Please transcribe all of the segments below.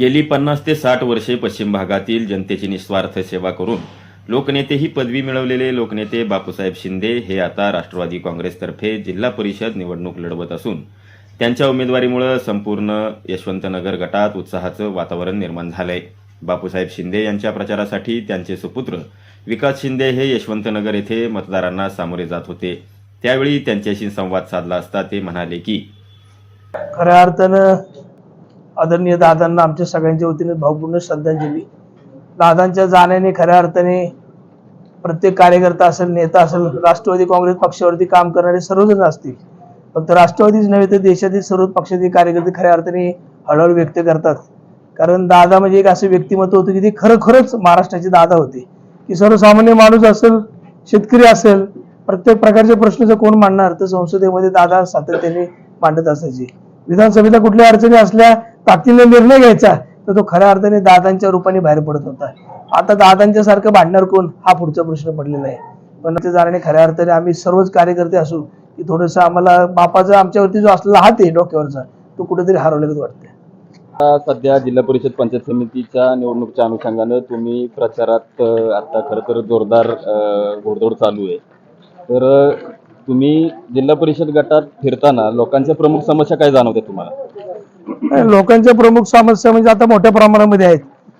गेली पन्नास ते साठ वर्षे पश्चिम भागातील जनतेची निस्वार्थ सेवा करून लोकनेते ही पदवी मिळवलेले लोकनेते बापूसाहेब शिंदे हे आता राष्ट्रवादी काँग्रेसतर्फे जिल्हा परिषद निवडणूक लढवत असून त्यांच्या उमेदवारीमुळे संपूर्ण यशवंतनगर गटात उत्साहाचं वातावरण निर्माण झालंय. बापूसाहेब शिंदे यांच्या प्रचारासाठी त्यांचे सुपुत्र विकास शिंदे हे यशवंतनगर येथे मतदारांना सामोरे जात होते. त्यावेळी त्यांच्याशी संवाद साधला असता ते म्हणाले की खऱ्या अर्थानं आदरणीय दादांना आमच्या सगळ्यांच्या वतीने भावपूर्ण श्रद्धांजली दादांच्या जाण्याने खऱ्या अर्थाने प्रत्येक कार्यकर्ता असेल नेता असेल राष्ट्रवादी काँग्रेस पक्षावरती काम करणारे सर्वजण असतील. फक्त राष्ट्रवादीच नव्हे तर देशातील सर्व पक्षातील कार्यकर्ते खऱ्या अर्थाने हळहळ व्यक्त करतात. कारण दादा म्हणजे एक असं व्यक्तिमत्व होतं की ते खरोखरच महाराष्ट्राचे दादा होते. की सर्वसामान्य माणूस असेल शेतकरी असेल प्रत्येक प्रकारचे प्रश्न जर कोण मांडणार तर संसदेमध्ये दादा सातत्याने मांडत असायचे. विधानसभेला कुठल्या अडचणी असल्या ताकदीने निर्णय घ्यायचा तर तो खऱ्या अर्थाने दादांच्या रूपाने बाहेर पडत होता. आता दादांच्या सारखं भांडणार कोण? हा पुढचा प्रश्न पडलेला आहे. पण ते जाण्याने खऱ्या अर्थाने आम्ही सर्वच कार्यकर्ते असू की थोडंसं आम्हाला बापाचा आमच्यावरती जो असलेला हात आहे डोक्यावरचा तो कुठेतरी हरवल्यागत वाटतंय. आता सध्या जिल्हा परिषद पंचायत समितीच्या निवडणुकीच्या अनुषंगानं तुम्ही प्रचारात आता खरं तर जोरदार घोडदोड घोडदौड चालू आहे. तर तुम्ही जिल्हा परिषद गटात फिरताना लोकांच्या प्रमुख समस्या काय जाणवते तुम्हाला? लोकांच्या प्रमुख समस्या म्हणजे आता मोठ्या प्रमाणामध्ये आहेत.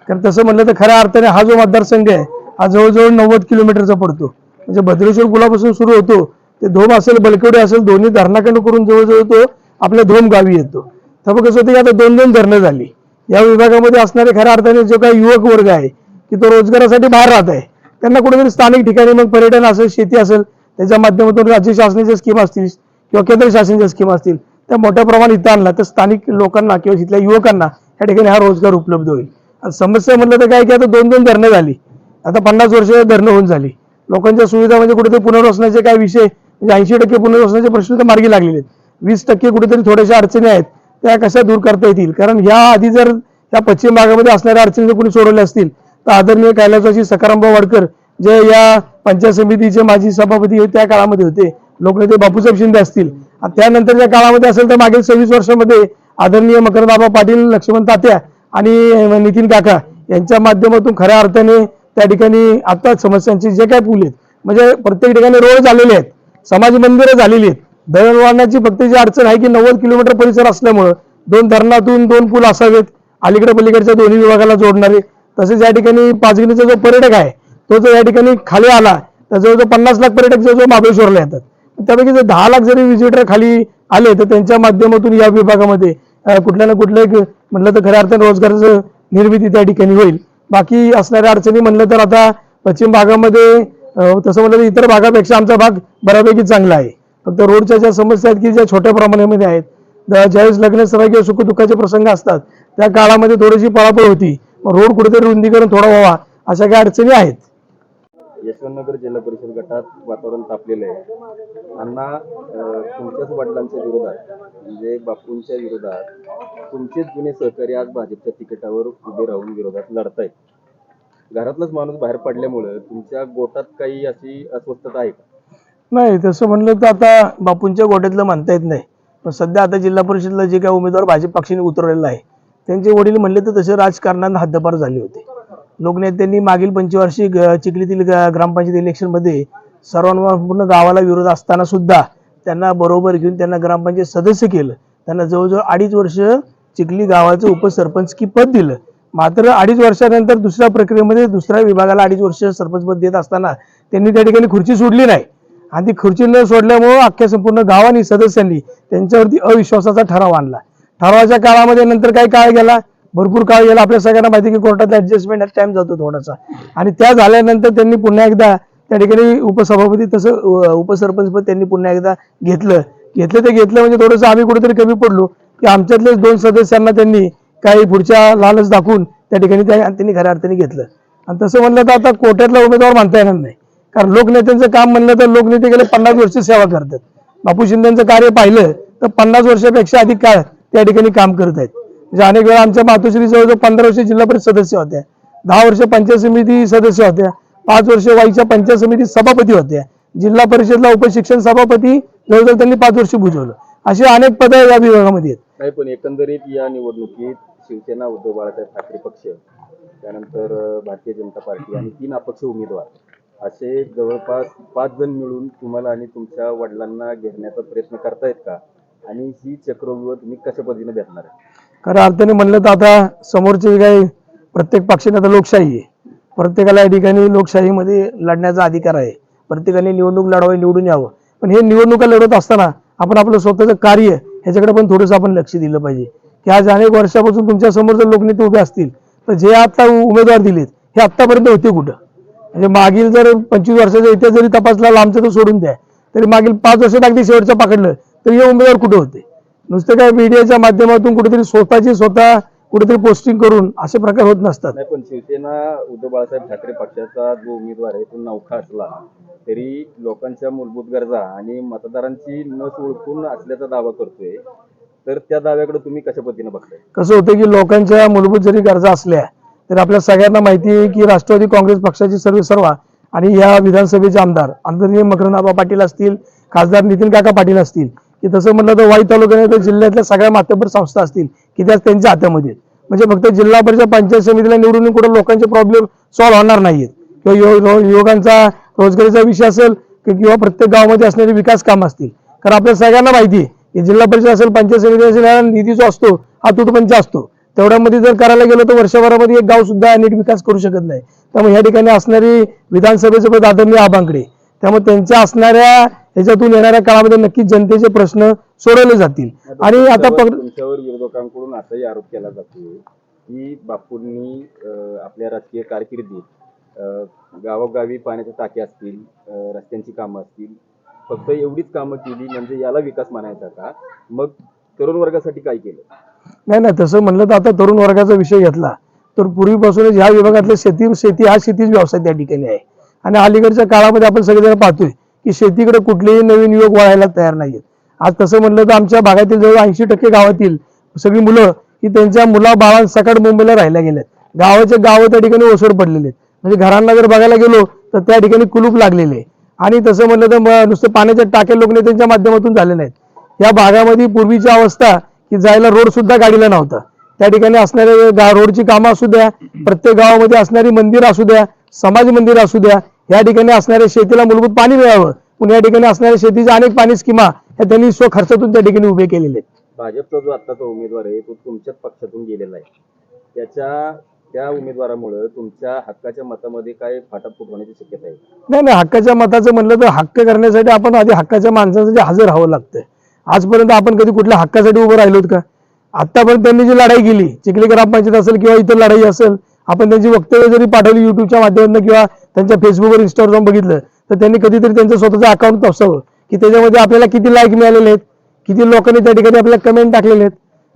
कारण तसं म्हणलं तर खऱ्या अर्थाने हा जो मतदारसंघ आहे हा जवळजवळ नव्वद किलोमीटरचा पडतो. म्हणजे भद्रेश्वर पुलापासून सुरू होतो ते धोम असेल बलकवडे असेल दोन्ही धरणाखंड करून जवळजवळ तो आपल्या धोम गावी येतो. तर कसं होतं की आता दोन दोन धरणं झाली. या विभागामध्ये असणारे खऱ्या अर्थाने जो काही युवक वर्ग आहे की तो रोजगारासाठी बाहेर राहत आहे त्यांना कुठेतरी स्थानिक ठिकाणी मग पर्यटन असेल शेती असेल त्याच्या माध्यमातून राज्य शासनाच्या स्कीम असतील किंवा केंद्र शासनाच्या स्कीम असतील. त्या मोठ्या प्रमाणात इथं आणला तर स्थानिक लोकांना किंवा इथल्या युवकांना या ठिकाणी हा रोजगार उपलब्ध होईल. आणि समस्या म्हटलं तर काय की आता दोन दोन धरणं झाली. आता पन्नास वर्ष धरणं होऊन झाली. लोकांच्या सुविधा म्हणजे कुठेतरी पुनर्वसनाचे काय विषय म्हणजे ऐंशी टक्के पुनर्वसनाचे प्रश्न तर मार्गी लागलेले आहेत. वीस टक्के कुठेतरी थोड्याशा अडचणी आहेत. त्या कशा दूर करता येतील? कारण या आधी जर या पश्चिम भागामध्ये असणाऱ्या अडचणी जर कोणी सोडवल्या असतील तर आदरणीय कैलासाची सकारामभाऊ वाडकर जे या पंचायत समितीचे माजी सभापती त्या काळामध्ये होते. लोकनेते बापूसाहेब शिंदे असतील. त्यानंतरच्या काळामध्ये असेल तर मागील सव्वीस वर्षामध्ये आदरणीय मकरबाबा पाटील लक्ष्मण तात्या आणि नितीन काका यांच्या माध्यमातून खऱ्या अर्थाने त्या ठिकाणी आता समस्यांचे जे काय पूल आहेत म्हणजे प्रत्येक ठिकाणी रोड झालेले आहेत समाज मंदिरं झालेली आहेत दळणवळणाची फक्त जी अडचण आहे की नव्वद किलोमीटर परिसर असल्यामुळं दोन धरणातून दोन पूल असावेत अलीकडे पलीकडच्या दोन्ही विभागाला जोडणारे तसेच या ठिकाणी पाचगिणीचा जो पर्यटक आहे तो जर या ठिकाणी खाली आला तर जवळजवळ पन्नास लाख पर्यटक जवळजवळ महाबळेश्वरला येतात. त्यापैकी जर दहा लाख जरी व्हिजिटर खाली आले तर त्यांच्या माध्यमातून या विभागामध्ये कुठल्या ना कुठलं एक म्हटलं तर खऱ्या अर्थाने रोजगाराचं निर्मिती त्या ठिकाणी होईल. बाकी असणाऱ्या अडचणी म्हणलं तर आता पश्चिम भागामध्ये तसं म्हटलं तर इतर भागापेक्षा आमचा भाग बऱ्यापैकी चांगला आहे. फक्त रोडच्या ज्या समस्या आहेत की ज्या छोट्या प्रमाणामध्ये आहेत ज्यावेळेस लग्न सभा किंवा सुखदुःखाचे प्रसंग असतात त्या काळामध्ये थोडीशी पळापळ होती. मग रोड कुठेतरी रुंदीकरण थोडा व्हावा अशा काही अडचणी आहेत. यशवंतनगर जिल्हा परिषद गटात वातावरण तापलेलं आहे. अण्णा तुमच्याच वडिलांच्या विरोधात म्हणजे बापूंच्या विरोधात तुमचेच जुने सहकारी आज भाजपच्या तिकिटावर उभे राहून विरोधात लढतायत. घरातलाच माणूस बाहेर पडल्यामुळं तुमच्या गोटात काही अशी अस्वस्थता आहे का? नाही तसं म्हणलं तर आता बापूंच्या गोट्यातलं म्हणता येत नाही. पण सध्या आता जिल्हा परिषदला जे काही उमेदवार भाजप पक्षाने उतरवलेला आहे त्यांचे वडील म्हणले तर तसे राजकारणात हद्दपार झाले होते. लोकनेत्यांनी मागील पंचवार्षिक ग चिखलीतील ग्रामपंचायत इलेक्शनमध्ये सर्वांवर पूर्ण गावाला विरोध असताना सुद्धा त्यांना बरोबर घेऊन त्यांना ग्रामपंचायत सदस्य केलं. त्यांना जवळजवळ अडीच वर्ष चिखली गावाचं उपसरपंच की पद दिलं. मात्र अडीच वर्षानंतर दुसऱ्या प्रक्रियेमध्ये दुसऱ्या विभागाला अडीच वर्ष सरपंच पद देत असताना त्यांनी त्या ठिकाणी खुर्ची सोडली नाही. आणि ती खुर्ची न सोडल्यामुळं अख्ख्या संपूर्ण गावानी सदस्यांनी त्यांच्यावरती अविश्वासाचा ठराव आणला. ठरावाच्या काळामध्ये नंतर काही काळ गेला? भरपूर काळ गेला. आपल्या सगळ्यांना माहिती की कोर्टात ऍडजस्टमेंट टाइम जातो थोडासा. आणि त्या झाल्यानंतर त्यांनी पुन्हा एकदा त्या ठिकाणी उपसभापती तसं उपसरपंच पद त्यांनी पुन्हा एकदा घेतलं. घेतलं ते घेतलं म्हणजे थोडंसं आम्ही कुठेतरी कमी पडलो. की आमच्यातलेच दोन सदस्यांना त्यांनी काही पुढच्या लालच दाखवून त्या ठिकाणी त्या त्यांनी खऱ्या अर्थाने घेतलं. आणि तसं म्हणलं तर आता कोर्टातला उमेदवार म्हणता येणार नाही. कारण लोकनेत्यांचं काम म्हणलं तर लोकनेते गेले पन्नास वर्ष सेवा करतात. बापू शिंदेचं कार्य पाहिलं तर पन्नास वर्षापेक्षा अधिक काळ त्या ठिकाणी काम करत आहेत. म्हणजे अनेक वेळा आमच्या मातोश्री जवळजवळ पंधरा वर्ष जिल्हा परिषद सदस्य होत्या. दहा वर्ष पंचायत समिती सदस्य होत्या. पाच वर्ष वाईच्या पंचायत समिती सभापती होत्या. जिल्हा परिषदला उपशिक्षण सभापती जवळजवळ त्यांनी पाच वर्ष बुजवलं. अशी अनेक पद या विभागामध्ये आहेत. नाही पण एकंदरीत या निवडणुकीत शिवसेना उद्धव बाळासाहेब ठाकरे पक्ष त्यानंतर भारतीय जनता पार्टी आणि तीन अपक्ष उमेदवार असे जवळपास पाच जण मिळून तुम्हाला आणि तुमच्या वडिलांना घेण्याचा प्रयत्न करतायत का? आणि ही चक्रव्यूह तुम्ही कशा पद्धतीने भेटणार आहे? खऱ्या अर्थाने म्हणलं तर आता समोरचे काही प्रत्येक पक्षाने आता लोकशाही आहे. प्रत्येकाला या ठिकाणी लोकशाहीमध्ये लढण्याचा अधिकार आहे. प्रत्येकाने निवडणूक लढवावी निवडून यावं. पण हे निवडणुका लढवत असताना आपण आपलं स्वतःचं कार्य ह्याच्याकडे पण थोडंसं आपण लक्ष दिलं पाहिजे. की आज अनेक वर्षापासून तुमच्यासमोर जर लोकनेते उभे असतील तर जे आता उमेदवार दिलेत हे आत्तापर्यंत होते कुठं? म्हणजे मागील जर पंचवीस वर्षाचा इतिहास जरी तपासला लांबचा तर सोडून द्या. तरी मागील पाच वर्षात अगदी शेवटचं पकडलं तर हे उमेदवार कुठं होते? नुसतं काय मीडियाच्या माध्यमातून कुठेतरी स्वतःची स्वतः कुठेतरी पोस्टिंग करून असे प्रकार होत नसतात. नाही पण शिवसेना उद्धव बाळासाहेब ठाकरे पक्षाचा जो उमेदवार आहे तो नौखा असला तरी लोकांच्या मूलभूत गरजा आणि मतदारांची नस ओळखून असल्याचा दावा करतोय. तर त्या दाव्याकडे तुम्ही कशा पद्धतीने बघताय? कसं होतं की लोकांच्या मूलभूत जरी गरजा असल्या तर आपल्या सगळ्यांना माहिती आहे की राष्ट्रवादी काँग्रेस पक्षाची सर्व सर्वा आणि या विधानसभेचे आमदार आदरणीय मकरंदाबा पाटील असतील खासदार नितीन काका पाटील असतील की तसं म्हणलं तर वाई तालुक्याने तर जिल्ह्यातल्या सगळ्या माध्यम संस्था असतील की त्या त्यांच्या हातामध्ये. म्हणजे फक्त जिल्हा परिषद पंचायत समितीला निवडून कुठं लोकांचे प्रॉब्लेम सॉल्व्ह होणार नाहीत किंवा यो- युवकांचा रोजगारीचा विषय असेल किंवा प्रत्येक गावामध्ये असणारे विकास काम असतील. कारण आपल्या सगळ्यांना माहिती आहे की जिल्हा परिषद असेल पंचायत समिती असेल याला निधी जो असतो हा तुटपंच असतो. तेवढ्यामध्ये जर करायला गेलो तर वर्षभरामध्ये एक गाव सुद्धा नीट विकास करू शकत नाही. त्यामुळे या ठिकाणी असणारी विधानसभेचं पद आदरणीय आबांकडे त्यामुळे त्यांच्या असणाऱ्या ह्याच्यातून येणाऱ्या काळामध्ये नक्कीच जनतेचे प्रश्न सोडवले जातील. आणि आता तुमच्यावर विरोधकांकडून असाही आरोप केला जातो की बापूंनी आपल्या राजकीय कारकिर्दीत गावोगावी पाण्याच्या टाक्या असतील रस्त्यांची कामं असतील फक्त एवढीच कामं केली म्हणजे याला विकास म्हणायचा का? मग तरुण वर्गासाठी काय केलं? नाही नाही तसं म्हणलं तर आता तरुण वर्गाचा विषय घेतला. तर पूर्वीपासूनच ह्या विभागातले शेती शेती हा शेतीच व्यवसाय त्या ठिकाणी आहे. आणि अलीकडच्या काळामध्ये आपण सगळेजण पाहतोय की शेतीकडे कुठलेही नवीन युवक वळायला तयार नाहीयेत. आज तसं म्हणलं तर आमच्या भागातील जवळ ऐंशी टक्के गावातील सगळी मुलं की त्यांच्या मुला बाळांसकट मुंबईला राहायला गेलेत गावाचे गाव त्या ठिकाणी ओसड पडलेले आहेत म्हणजे घरांना जर बघायला गेलो तर त्या ठिकाणी कुलूप लागलेले आणि तसं म्हणलं तर नुसतं पाण्याच्या टाक्या लोकनेत्यांच्या माध्यमातून झाले नाहीत. या भागामध्ये पूर्वीची अवस्था की जायला रोड सुद्धा गाडीला नव्हता. त्या ठिकाणी असणारे रोडची कामं असू द्या प्रत्येक गावामध्ये असणारी मंदिर असू द्या समाज मंदिर असू द्या या ठिकाणी असणाऱ्या शेतीला मूलभूत पाणी मिळावं. पण या ठिकाणी असणाऱ्या शेतीच्या अनेक पाणी स्कीमा ह्या त्यांनी स्व खर्चातून त्या ठिकाणी उभे केलेले आहेत. भाजपचा जो आत्ताचा उमेदवार आहे तो तुमच्याच पक्षातून गेलेला आहे. त्याच्या त्या उमेदवारामुळे तुमच्या हक्काच्या मतामध्ये काय फाटाफूट होण्याची शक्यता आहे? नाही नाही हक्काच्या मताचं म्हणलं तर हक्क करण्यासाठी आपण आधी हक्काच्या माणसासाठी हजर राहावं लागतं आजपर्यंत आपण कधी कुठल्या हक्कासाठी उभं राहिलोत का? आतापर्यंत त्यांनी जी लढाई केली चिखली ग्रामपंचायत असेल किंवा इतर लढाई असेल आपण त्यांची वक्तव्य जरी पाठवली युट्यूबच्या माध्यमातून किंवा त्यांच्या फेसबुकवर इंस्टावर जाऊन बघितलं तर त्यांनी कधीतरी त्यांचं स्वतःचं अकाउंट तसावं की त्याच्यामध्ये आपल्याला किती लाईक मिळालेले आहेत किती लोकांनी त्या ठिकाणी आपल्याला कमेंट टाकलेले आहेत.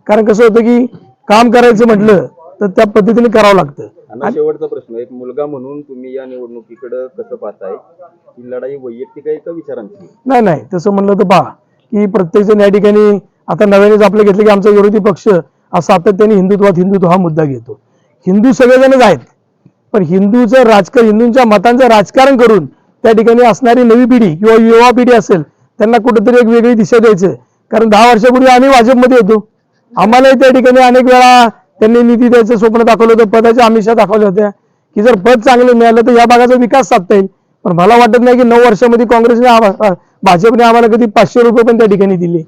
कारण कसं होतं की काम करायचं म्हटलं तर त्या पद्धतीने करावं लागतं. शेवटचा प्रश्न एक मुलगा म्हणून तुम्ही या निवडणुकीकडे कसं पाहताय? ही लढाई वैयक्तिक आहे का विचारांची? नाही नाही तसं म्हणलं तर पहा की प्रत्येक जण या ठिकाणी आता नव्यानेच आपलं घेतलं की आमचा विरोधी पक्ष हा सातत्याने हिंदुत्वात हिंदुत्व हा मुद्दा घेतो. हिंदू सगळेजणच आहेत. पण हिंदूचं राजकारण हिंदूंच्या मतांचं राजकारण करून त्या ठिकाणी असणारी नवी पिढी किंवा युवा पिढी असेल त्यांना कुठेतरी एक वेगळी दिशा द्यायचं. कारण दहा वर्षापूर्वी आम्ही भाजपमध्ये होतो. आम्हालाही त्या ठिकाणी अनेक वेळा त्यांनी निधी द्यायचं स्वप्न दाखवलं होतं पदाच्या आमिषा दाखवल्या होत्या. की जर पद चांगलं मिळालं तर या भागाचा विकास साधता येईल. पण मला वाटत नाही की नऊ वर्षामध्ये काँग्रेसने भाजपने आम्हाला कधी पाचशे रुपये पण त्या ठिकाणी दिले.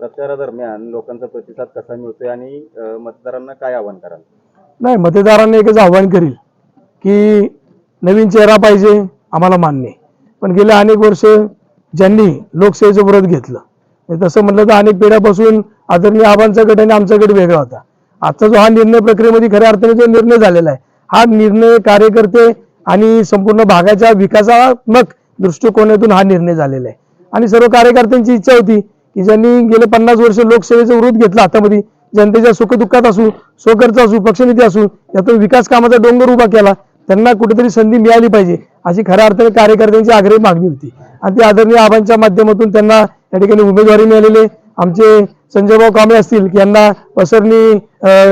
प्रचारादरम्यान लोकांचा प्रतिसाद कसा मिळतोय आणि मतदारांना काय आव्हान कराल? नाही मतदारांना एकच आव्हान करील की नवीन चेहरा पाहिजे आम्हाला मान्य पण गेल्या अनेक वर्ष ज्यांनी लोकशाहीचं व्रत घेतलं तसं म्हटलं तर अनेक पिढ्यापासून आदरणीय आबांचा गट आणि आमचा गट वेगळा होता. आजचा जो हा निर्णय प्रक्रियेमध्ये खऱ्या अर्थाने जो निर्णय झालेला आहे हा निर्णय कार्यकर्ते आणि संपूर्ण भागाच्या विकासात्मक दृष्टिकोनातून हा निर्णय झालेला आहे. आणि सर्व कार्यकर्त्यांची इच्छा होती की ज्यांनी गेले पन्नास वर्ष लोकसेवेचं वृत्त घेतलं हातामध्ये जनतेच्या सुखदुःखात असू स्वखर्च असू पक्षनीती असू यातून विकास कामाचा डोंगर उभा केला त्यांना कुठेतरी संधी मिळाली पाहिजे अशी खऱ्या अर्थाने कार्यकर्त्यांची आग्रही मागणी होती. आणि ती आदरणीय आबांच्या माध्यमातून त्यांना या ठिकाणी उमेदवारी मिळालेली आमचे संजयभाऊ कांबळे असतील की यांना पसरणी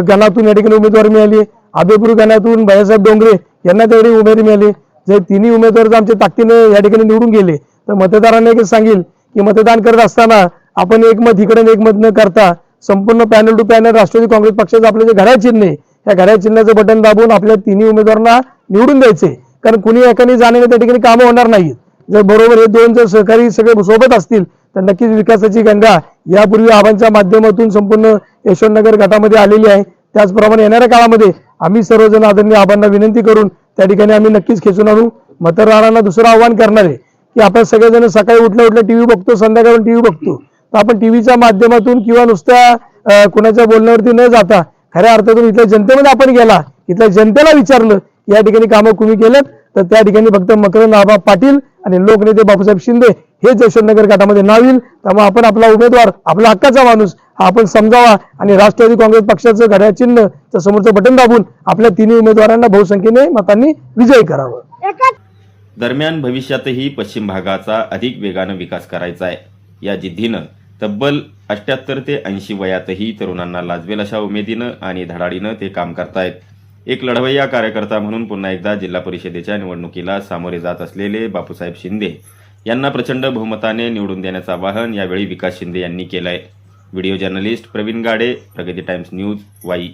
गणातून या ठिकाणी उमेदवारी मिळाली आबेपूर गणातून भैयासाहेब डोंगरे यांना तेवढी उमेदवारी मिळाली जर तिन्ही उमेदवार जर आमच्या ताकदीने या ठिकाणी निवडून गेले तर मतदारांना एकच सांगेल की मतदान करत असताना आपण एक मत इकडे एकमत एक मत न करता संपूर्ण panel to panel Rashtrawadi Congress पक्षाचं आपलं जे घड्याळ चिन्ह आहे त्या घड्याळ चिन्हाचं बटन दाबून आपल्या तिन्ही उमेदवारांना निवडून द्यायचे कारण कुणी एकाने जाण्याने त्या ठिकाणी कामं होणार नाहीत. जर बरोबर हे दोन जर सहकारी सगळे सोबत असतील तर नक्कीच विकासाची गंगा यापूर्वी आबांच्या माध्यमातून संपूर्ण यशवंतनगर गटामध्ये आलेली आहे. त्याचप्रमाणे येणाऱ्या काळामध्ये आम्ही सर्वजण आदरणीय आबांना विनंती करून त्या ठिकाणी आम्ही नक्कीच खेचून आणू. मतदारांना दुसरं आव्हान करणार आहे की आपण सगळेजण सकाळी उठल्या उठल्या टी व्ही बघतो संध्याकाळी टीव्ही बघतो. तर आपण टीव्हीच्या माध्यमातून किंवा नुसत्या कुणाच्या बोलण्यावरती न जाता खऱ्या अर्थातून इथल्या जनतेमध्ये आपण गेला इथल्या जनतेला विचारलं की या ठिकाणी कामं कुणी केलेत? तर त्या ठिकाणी फक्त मकरंद आबा पाटील आणि लोकनेते बापूसाहेब शिंदे हेच यशवंतनगर गटामध्ये नाव येईल. त्यामुळे आपण आपला उमेदवार आपला हक्काचा माणूस हा आपण समजावा आणि राष्ट्रवादी काँग्रेस पक्षाचं घड्या चिन्ह समोरचं बटन दाबून आपल्या तिन्ही उमेदवारांना बहुसंख्येने मतांनी विजयी करावं. दरम्यान भविष्यातही पश्चिम भागाचा अधिक वेगानं विकास करायचा आहे. या जिद्दीनं तब्बल अठ्याहत्तर ते ऐंशी वयातही तरुणांना लाजवेल अशा उमेदीनं आणि धडाडीनं ते काम करतायत. एक लढवय्या कार्यकर्ता म्हणून पुन्हा एकदा जिल्हा परिषदेच्या निवडणुकीला सामोरे जात असलेले बापूसाहेब शिंदे यांना प्रचंड बहुमताने निवडून देण्याचं आवाहन यावेळी विकास शिंदे यांनी केलंय. व्हिडिओ जर्नलिस्ट प्रवीण गाडे प्रगती टाइम्स न्यूज वाई.